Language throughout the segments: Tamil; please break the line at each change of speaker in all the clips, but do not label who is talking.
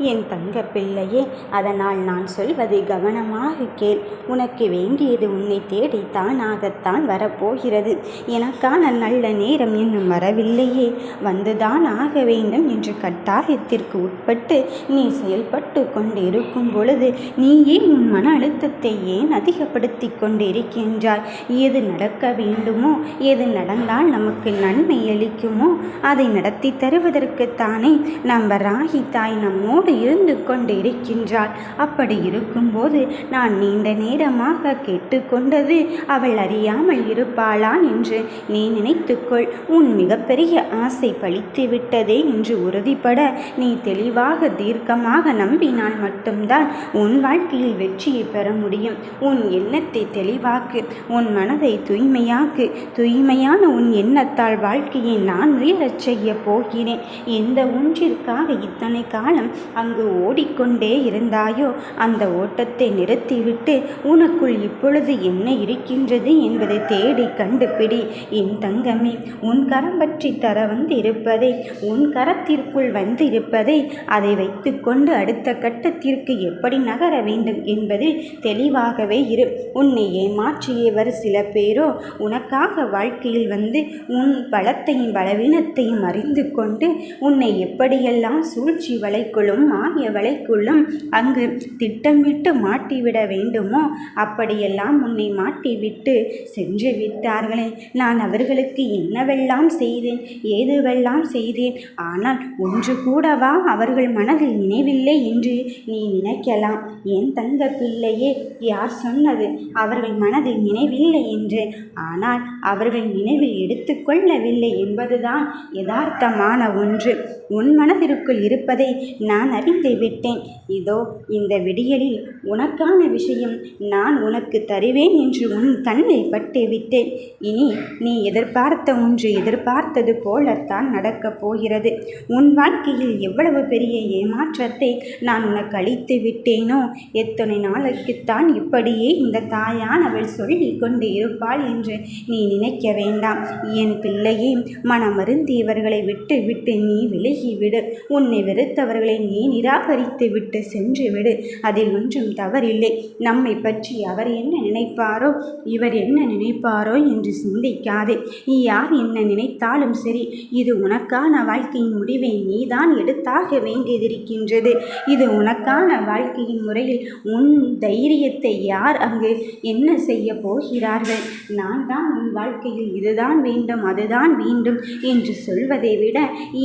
என் தங்க பிள்ளையே அதனால் நான் சொல்வதை கவனமாக கேள் உனக்கு வேண்டியது உன்னை தேடி தானாகத்தான் வரப்போகிறது. எனக்கான நல்ல நேரம் இன்னும் வரவில்லையே. வந்துதான் ஆக வேண்டும் என்று கட்டாயத்திற்கு உட்பட்டு நீ செயல்பட்டு கொண்டிருக்கும் பொழுது நீயே உன் மன அழுத்தத்தை ஏன் அதிகப்படுத்தி கொண்டிருக்கின்றாய்? எது நடக்க வேண்டுமோ? எது நடந்தால் நமக்கு நன்மை அளிக்குமோ? அதை நடத்தி தருவதற்குத்தானே? நம்ம ராகி தாய் நம்மோடு இருந்து கொண்டு இருக்கின்றாள் அப்படி இருக்கும்போது நான் நீண்ட நேரமாக கேட்டுக்கொண்டது அவள் அறியாமல் இருப்பாளா என்று நீ நினைத்துக்கொள். உன் மிகப்பெரிய ஆசை பழித்து விட்டதே என்று உறுதிப்பட நீ தெளிவாக தீர்க்கமாக நம்பினால் மட்டும்தான் உன் வாழ்க்கையில் வெற்றியை பெற முடியும். உன் எண்ணத்தை தெளிவாக்கு உன் மனதை தூய்மையாக்கு. தூய்மையான உன் எண்ணத்தால் வாழ்க்கையை நான் உயரச் செய்ய போகிறேன். எந்த ஒன்றிற்காக இத்தனை காலம் அங்கு ஓடிக்கொண்டே இருந்தாயோ? அந்த ஓட்டத்தை நிறுத்திவிட்டு உனக்குள் இப்பொழுது என்ன இருக்கின்றது என்பதை தேடி கண்டுபிடி. என் தங்கமே உன் கரம் பற்றி தர வந்து இருப்பதை உன் கரத்திற்குள் வந்து இருப்பதை அதை வைத்துக்கொண்டு அடுத்த கட்டத்திற்கு எப்படி நகர வேண்டும் என்பதில் தெளிவாகவே இரு. உன்னை ஏமாற்றியவர் சில பேரோ. உனக்காக வாழ்க்கையில் வந்து உன் பலத்தையும் பலவீனத்தையும் அறிந்து கொண்டு உன்னை எப்படியெல்லாம் சூழ்ச்சி வலைக்குள்ளும் மாய வலைக்குள்ளும் அங்கு திட்டமிட்டு மாட்டிவிட வேண்டுமோ? அப்படியெல்லாம் உன்னை மாட்டிவிட்டு சென்று விட்டார்களே. நான் அவர்களுக்கு என்னவெல்லாம் செய்தேன்? ஏதுவெல்லாம் செய்தேன்? ஆனால் ஒன்று கூடவா? அவர்கள் மனதில் நினைவில்லை என்று நீ நினைக்கலாம். என் தங்க பிள்ளையே யார் சொன்னது? அவர்கள் மனதில் நினைவில்லை என்று. ஆனால் அவர்கள் நினைவில் எடுத்துக்கொள்ளவில்லை என்பதுதான் யதார்த்தமான ஒன்று. உன் மனதிற்குள் இருப்பதை நான் அறிந்து விட்டேன். இதோ இந்த விடியலில் உனக்கான விஷயம் நான் உனக்கு தருவேன் என்று உன் கண்ணில் பட்டு விட்டேன். இனி நீ எதிர்பார்த்த ஒன்று எதிர்பார்த்தது போலத்தான் நடக்கப் போகிறது. உன் வாழ்க்கையில் எவ்வளவு பெரிய ஏமாற்றத்தை நான் உனக்கு அளித்து விட்டேனோ எத்தனை நாளைக்குத்தான் இப்படியே இந்த தாயானவள் சொல்லி கொண்டு இருப்பாள் என்று நீ நினைக்க வேண்டாம். என் பிள்ளையே மனமருந்தியவர்களை விட்டு விட்டு நீ விலகிவிடு. உன்னை வெறுத்தவர்களை நீ நிராகரித்து விட்டு சென்று விடு. அதில் ஒன்றும் தவறில்லை. நம்மை பற்றி அவர் என்ன நினைப்பாரோ இவர் என்ன நினைப்பாரோ என்று சிந்திக்காதே. நீ யார் என்ன நினைத்தாலும் சரி இது உனக்கான வாழ்க்கையின் முடிவை நீதான் எடுத்தாக வேண்டியதிருக்கின்றது இது உனக்கான வாழ்க்கையின் முறையில் உன் தைரியத்தை யார் அங்கு என்ன செய்ய போகிறார்கள்? நான் தான் உன் வாழ்க்கையில் இதுதான் வேண்டும் அதுதான் வேண்டும் என்று சொல்வதை விட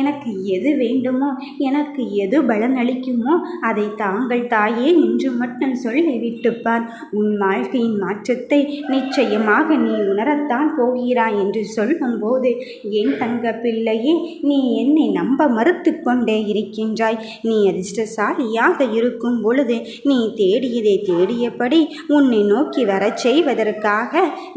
எனக்கு எது வேண்டுமோ எனக்கு எது பலனளிக்குமோ அதை தாங்கள் தாயே என்று மட்டும் சொல்லி விட்டுப்பார். உன் வாழ்க்கையின் மாற்றத்தை நிச்சயமாக நீ உணரத்தான் போகிறாய் என்று சொல்லும்போது என் தங்க பிள்ளையே நீ என்னை நம்ப மறுத்து கொண்டே இருக்கின்றாய். நீ அதிர்ஷ்டசாலியாக இருக்கும் பொழுது நீ தேடியதை தேடியபடி உன்னை நோக்கி வரச் செய்வதற்காக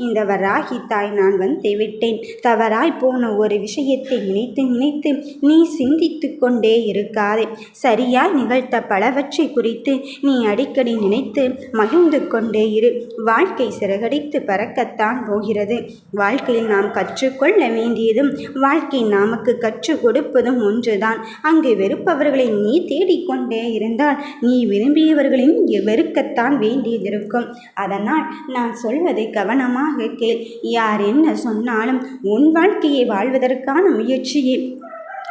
இந்த வராகி தாய் நான் வந்து விட்டேன். தவறாய் போன ஒரு விஷயத்தை நினைத்து நினைத்து நீ சிந்தித்து கொண்டே இருக்காதே. சரியாய் நிகழ்த்த பலவற்றை குறித்து நீ அடிக்கடி நினைத்து மகிழ்ந்து கொண்டே இரு. வாழ்க்கை சிறகடித்து பறக்கத்தான் போகிறது. வாழ்க்கையில் நாம் கற்றுக்கொள்ள வேண்டியதும் வாழ்க்கை நமக்கு கற்றுக் கொடுப்பதும் ஒன்றுதான். அங்கு வெறுப்பவர்களை நீ தேடிக்கொண்டே இருந்தால் நீ விரும்பியவர்களின் வெறுக்கத்தான் வேண்டியதிருக்கும். அதனால் நான் சொல்வதை கவனமாக கேள். யார் என்ன சொன்னாலும் உன் வாழ்க்கையை வாழ்வதற்கான முயற்சியை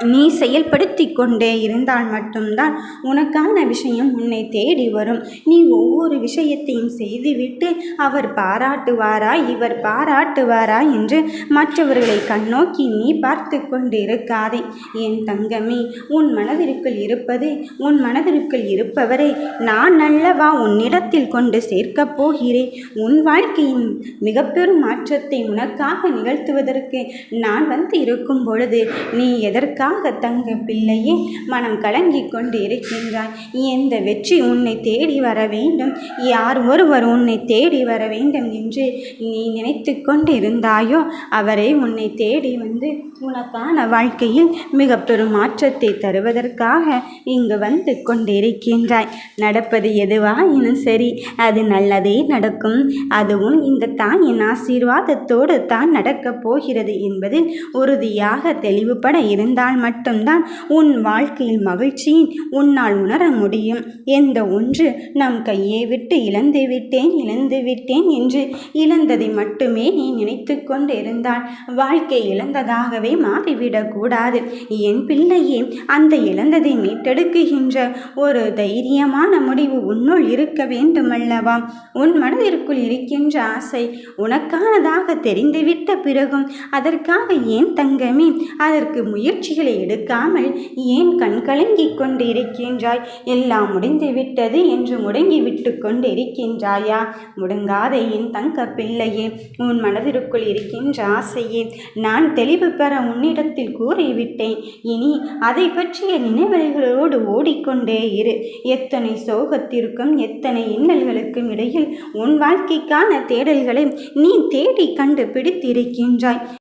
நீ செயல்படுத்தி கொண்டே இருந்தால் மட்டும்தான் உனக்கான விஷயம் உன்னை தேடி வரும். நீ ஒவ்வொரு விஷயத்தையும் செய்துவிட்டு அவர் பாராட்டுவாரா இவர் பாராட்டுவாரா என்று மற்றவர்களை கண்ணோக்கி நீ பார்த்து கொண்டிருக்காதே. என் தங்கமே உன் மனதிற்குள் இருப்பது உன் மனதிற்குள் இருப்பவரை நான் அல்லவா உன்னிடத்தில் கொண்டு சேர்க்கப் போகிறேன்? உன் வாழ்க்கையின் மிக பெரும் மாற்றத்தை உனக்காக நிகழ்த்துவதற்கு நான் வந்து இருக்கும் பொழுது நீ எதற்காக ஆக தங்க பிள்ளையே மனம் கலங்கி கொண்டு இருக்கின்றாய் எந்த வெற்றி உன்னை தேடி வர வேண்டும்? யார் ஒருவர் உன்னை தேடி வர வேண்டும் என்று நீ நினைத்து கொண்டு இருந்தாயோ அவரை உன்னை தேடி வந்து உனக்கான வாழ்க்கையில் மிக பெரும் மாற்றத்தை தருவதற்காக இங்கு வந்து கொண்டிருக்கின்றாய். நடப்பது எதுவாயினும் சரி அது நல்லதே நடக்கும். அதுவும் இந்த தாயின் ஆசீர்வாதத்தோடு தான் நடக்கப் போகிறது என்பதில் உறுதியாக தெளிவுபட இருந்தால் மட்டும்தான் உன் வாழ்க்கையில் மகிழ்ச்சியின் உன்னால் உணர முடியும். எந்த ஒன்று நம் கையை விட்டு இழந்து விட்டேன் இழந்து விட்டேன் என்று இழந்ததை மட்டுமே நீ நினைத்து கொண்டிருந்தால் வாழ்க்கை இழந்ததாகவே மாறிவிடக்கூடாது என் பிள்ளையே அந்த இழந்ததை மீட்டெடுக்குகின்ற ஒரு தைரியமான முடிவு உன்னுள் இருக்க வேண்டுமல்லவா? உன் மனதிற்குள் இருக்கின்ற ஆசை உனக்கானதாக தெரிந்துவிட்ட பிறகும் அதற்காக ஏன் தங்கமே? அதற்கு முயற்சிகள் எடுக்காமல் ஏன் கண் கலங்கிக் கொண்டு இருக்கின்றாய் எல்லாம் முடிந்து விட்டது என்று முடங்கி விட்டு கொண்டிருக்கின்றாயா? முடங்காத என் தங்க பிள்ளையே உன் மனதிற்குள் இருக்கின்ற ஆசையே. நான் தெளிவு பெற உன்னிடத்தில் கூறிவிட்டேன். இனி அதை பற்றிய நினைவலைகளோடு ஓடிக்கொண்டே இரு. எத்தனை சோகத்திற்கும் எத்தனை இன்னல்களுக்கும் இடையில் உன் வாழ்க்கைக்கான தேடல்களை நீ தேடி கண்டு பிடித்திருக்கின்றாய்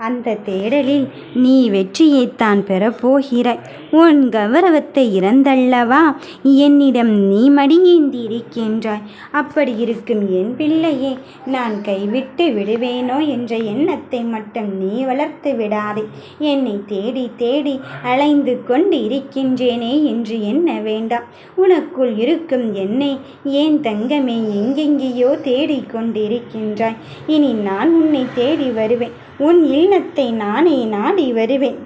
அந்த தேடலில் நீ வெற்றியைத்தான் பெறப்போகிறாய் உன் கௌரவத்தை இறந்தல்லவா? என்னிடம் நீ மடியேந்தி இருக்கின்றாய் அப்படி இருக்கும் என் பிள்ளையே நான் கைவிட்டு விடுவேனோ என்ற எண்ணத்தை மட்டும் நீ வளர்த்து விடாதே. என்னை தேடி தேடி அலைந்து கொண்டு இருக்கின்றேனே என்று எண்ண வேண்டாம். உனக்குள் இருக்கும் என்னை ஏன் தங்கமே எங்கெங்கேயோ தேடிக்கொண்டிருக்கின்றாய் இனி நான் உன்னை தேடி வருவேன். உன் இல்லத்தை நானே நாடி வருவேன்.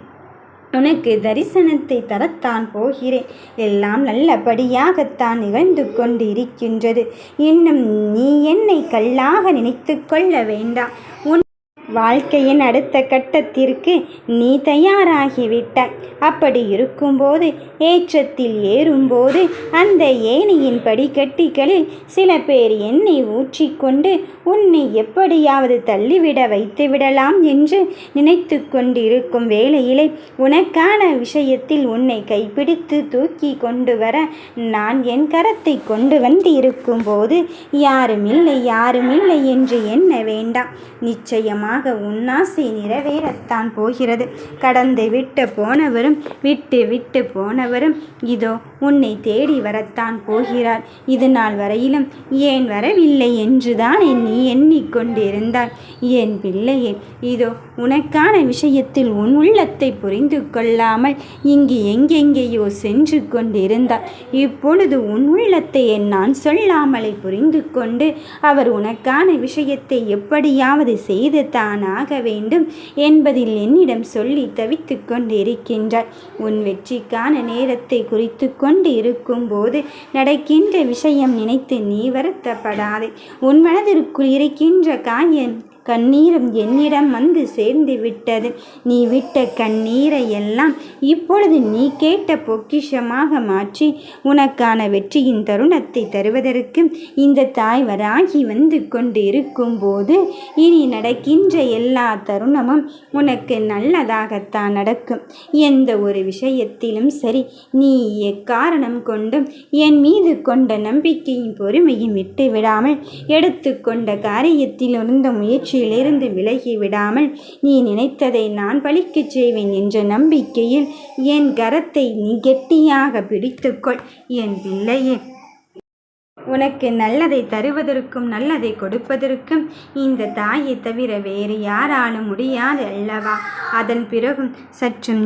உனக்கு தரிசனத்தை தரத்தான் போகிறேன். எல்லாம் நல்லபடியாகத்தான் நிகழ்ந்து கொண்டு இருக்கின்றது இன்னும் நீ என்னை கல்லாக நினைத்து கொள்ள வேண்டாம். உன் வாழ்க்கையின் அடுத்த கட்டத்திற்கு நீ தயாராகிவிட்டாய் அப்படி இருக்கும்போது ஏற்றத்தில் ஏறும்போது அந்த ஏணியின் படிக்கட்டிகளில் சில பேர் எண்ணெய் ஊற்றிக்கொண்டு உன்னை எப்படியாவது தள்ளிவிட வைத்து விடலாம் என்று நினைத்து கொண்டிருக்கும் வேளையிலே உனக்கான விஷயத்தில் உன்னை கைப்பிடித்து தூக்கி கொண்டு வர நான் என் கரத்தை கொண்டு வந்து இருக்கும்போது யாருமில்லை யாருமில்லை என்று எண்ண வேண்டாம். நிச்சயமாக நிச்சயமாக உன்னாசை நிறைவேறத்தான் போகிறது. கடந்து விட்டு போனவரும் விட்டு விட்டு போனவரும் இதோ உன்னை தேடி வரத்தான் போகிறார். இது நாள் வரையிலும் ஏன் வரவில்லை என்றுதான் நீ எண்ணிக்கொண்டிருந்தாய். என் பிள்ளையே இதோ உனக்கான விஷயத்தில் உன் உள்ளத்தை புரிந்து கொள்ளாமல் இங்கு எங்கெங்கேயோ சென்று கொண்டிருந்தார். இப்பொழுது உன் உள்ளத்தை நான் சொல்லாமலை புரிந்து கொண்டு அவர் உனக்கான விஷயத்தை எப்படியாவது செய்து தானாக வேண்டும் என்பதில் என்னிடம் சொல்லி தவித்து கொண்டிருக்கின்றார். உன் வெற்றிக்கான நேரத்தை குறித்து கொண்டு இருக்கும்போது நடக்கின்ற விஷயம் நினைத்து நீ வருத்தப்படாதே. உன் மனதிற்குள் இருக்கின்ற காயம் கண்ணீரும் என்னிடம் வந்து சேர்ந்து விட்டது. நீ விட்ட கண்ணீரை எல்லாம் இப்பொழுது நீ கேட்ட பொக்கிஷமாக மாற்றி உனக்கான வெற்றியின் தருணத்தை தருவதற்கு இந்த தாய் வராகி வந்து கொண்டு இருக்கும்போது இனி நடக்கின்ற எல்லா தருணமும் உனக்கு நல்லதாகத்தான் நடக்கும். எந்த ஒரு விஷயத்திலும் சரி நீ எக்காரணம் கொண்டும் என் மீது கொண்ட நம்பிக்கையும் பொறுமையும் விட்டு விடாமல் எடுத்துக்கொண்ட காரியத்தில் இருந்த முயற்சி முயற்சியிலிருந்து விலகி விடாமல் நீ நினைத்ததை நான் பலிக்கச் செய்வேன் என்ற நம்பிக்கையில் என் கரத்தை நீ கெட்டியாக பிடித்துக்கொள் என் பிள்ளையே. உனக்கு நல்லதை தருவதற்கும் நல்லதை கொடுப்பதற்கும் இந்த தாயை தவிர வேறு யாராலும் முடியாது அல்லவா? அதன் பிறகும் சற்றும்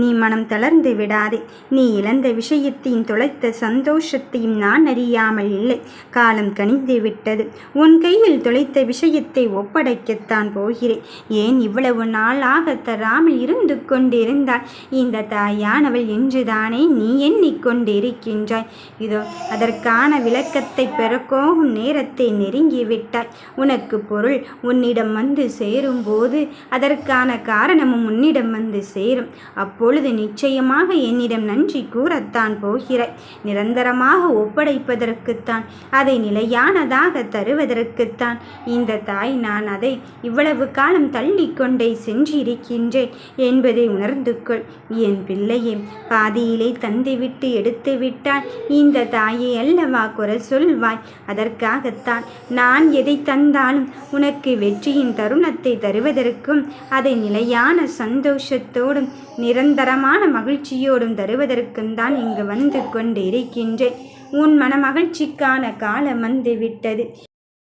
நீ மனம் தளர்ந்து விடாதே. நீ இழந்த விஷயத்தையும் தொலைத்த சந்தோஷத்தையும் நான் அறியாமல் இல்லை. காலம் கனிந்து விட்டது. உன் கையில் தொலைத்த விஷயத்தை ஒப்படைக்கத்தான் போகிறேன். ஏன் இவ்வளவு நாளாக தராமல் இருந்து கொண்டிருந்தாள் இந்த தாயானவள் என்றுதானே நீ எண்ணிக்கொண்டிருக்கின்றாய். இதோ அதற்கான விளக்க பணத்தை பெறக்கோகும் நேரத்தை நெருங்கிவிட்டாய் உனக்கு பொருள் உன்னிடம் வந்து சேரும்போது அதற்கான காரணமும் உன்னிடம் வந்து சேரும். அப்பொழுது நிச்சயமாக என்னிடம் நன்றி கூறத்தான் போகிறாய். நிரந்தரமாக ஒப்படைப்பதற்குத்தான் அதை நிலையானதாக தருவதற்குத்தான். இந்த தாய் நான் அதை இவ்வளவு காலம் தள்ளிக்கொண்டே சென்றிருக்கின்றேன் என்பதை உணர்ந்து கொள். என் பிள்ளையே பாதியிலே தந்துவிட்டு எடுத்து விட்டால் இந்த தாயை அல்லவா குறை சொல்வாய். அதற்காகத்தான் நான் எதை தந்தாலும் உனக்கு வெற்றியின் தருணத்தை தருவதற்கும் அதை நிலையான சந்தோஷத்தோடும் நிரந்தரமான மகிழ்ச்சியோடும் தருவதற்கும் தான் இங்கு வந்து கொண்டு இருக்கின்றேன் உன் மன மகிழ்ச்சிக்கான காலம் வந்து விட்டது.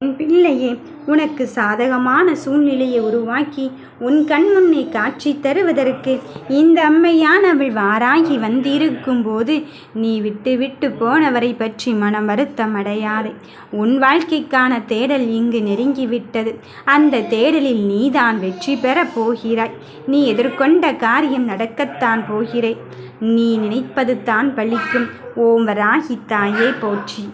உன் பிள்ளையே உனக்கு சாதகமான சூழ்நிலையை உருவாக்கி உன் கண் முன்னே காட்சி தருவதற்கு இந்த அம்மையானவள் வாராகி வந்திருக்கும் போது நீ விட்டு விட்டு போனவரை பற்றி மனம் வருத்தம் அடையாதே. உன் வாழ்க்கைக்கான தேடல் இங்கு நெருங்கிவிட்டது. அந்த தேடலில் நீதான் வெற்றி பெறப் போகிறாய். நீ எதிர்கொண்ட காரியம் நடக்கத்தான் போகிறே. நீ நினைப்பது தான் பலிக்கும் ஓம் வராகி தாயே போற்றி.